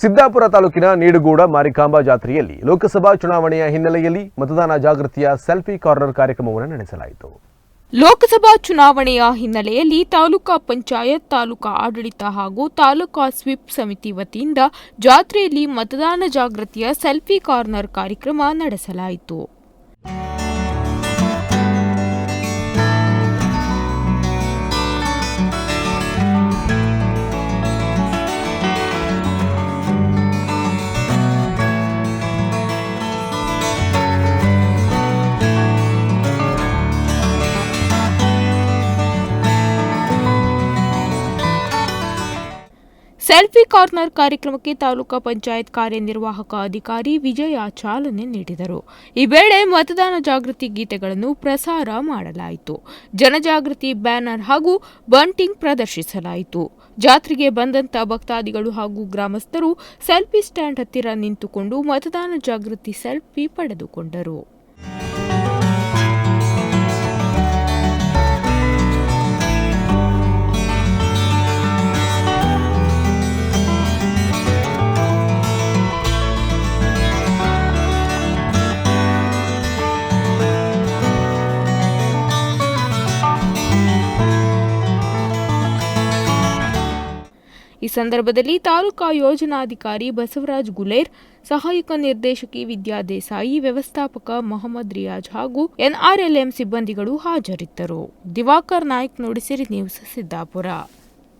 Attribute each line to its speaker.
Speaker 1: ಸಿದ್ದಾಪುರ ತಾಲೂಕಿನ ನೀಡುಗೂಡ ಮಾರಿಕಾಂಬಾ ಜಾತ್ರೆಯಲ್ಲಿ ಲೋಕಸಭಾ ಚುನಾವಣೆಯ ಹಿನ್ನೆಲೆಯಲ್ಲಿ ಮತದಾನ ಜಾಗೃತಿಯ ಸೆಲ್ಫಿ ಕಾರ್ನರ್ ಕಾರ್ಯಕ್ರಮವನ್ನು ನಡೆಸಲಾಯಿತು.
Speaker 2: ಲೋಕಸಭಾ ಚುನಾವಣೆಯ ಹಿನ್ನೆಲೆಯಲ್ಲಿ ತಾಲೂಕಾ ಪಂಚಾಯತ್, ತಾಲೂಕಾ ಆಡಳಿತ ಹಾಗೂ ತಾಲೂಕಾ ಸ್ವಿಪ್ ಸಮಿತಿ ವತಿಯಿಂದ ಜಾತ್ರೆಯಲ್ಲಿ ಮತದಾನ ಜಾಗೃತಿಯ ಸೆಲ್ಫಿ ಕಾರ್ನರ್ ಕಾರ್ಯಕ್ರಮ ನಡೆಸಲಾಯಿತು. ಸೆಲ್ಫಿ ಕಾರ್ನರ್ ಕಾರ್ಯಕ್ರಮಕ್ಕೆ ತಾಲೂಕಾ ಪಂಚಾಯತ್ ಕಾರ್ಯನಿರ್ವಾಹಕ ಅಧಿಕಾರಿ ವಿಜಯ ಚಾಲನೆ ನೀಡಿದರು. ಈ ವೇಳೆ ಮತದಾನ ಜಾಗೃತಿ ಗೀತೆಗಳನ್ನು ಪ್ರಸಾರ ಮಾಡಲಾಯಿತು. ಜನಜಾಗೃತಿ ಬ್ಯಾನರ್ ಹಾಗೂ ಬಂಟಿಂಗ್ ಪ್ರದರ್ಶಿಸಲಾಯಿತು. ಜಾತ್ರೆಗೆ ಬಂದಂತ ಭಕ್ತಾದಿಗಳು ಹಾಗೂ ಗ್ರಾಮಸ್ಥರು ಸೆಲ್ಫಿ ಸ್ಟ್ಯಾಂಡ್ ಹತ್ತಿರ ನಿಂತುಕೊಂಡು ಮತದಾನ ಜಾಗೃತಿ ಸೆಲ್ಫಿ ಪಡೆದುಕೊಂಡರು. ಈ ಸಂದರ್ಭದಲ್ಲಿ ತಾಲೂಕಾ ಯೋಜನಾಧಿಕಾರಿ ಬಸವರಾಜ್ ಗುಲೇರ್, ಸಹಾಯಕ ನಿರ್ದೇಶಕಿ ವಿದ್ಯಾ ದೇಸಾಯಿ, ವ್ಯವಸ್ಥಾಪಕ ಮೊಹಮ್ಮದ್ ರಿಯಾಜ್ ಹಾಗೂ ಎನ್ಆರ್ಎಲ್ಎಂ ಸಿಬ್ಬಂದಿಗಳು ಹಾಜರಿದ್ದರು. ದಿವಾಕರ್ ನಾಯ್ಕ್, ನುಡಿಸಿರಿ ನ್ಯೂಸ್ ಸಿದ್ದಾಪುರ.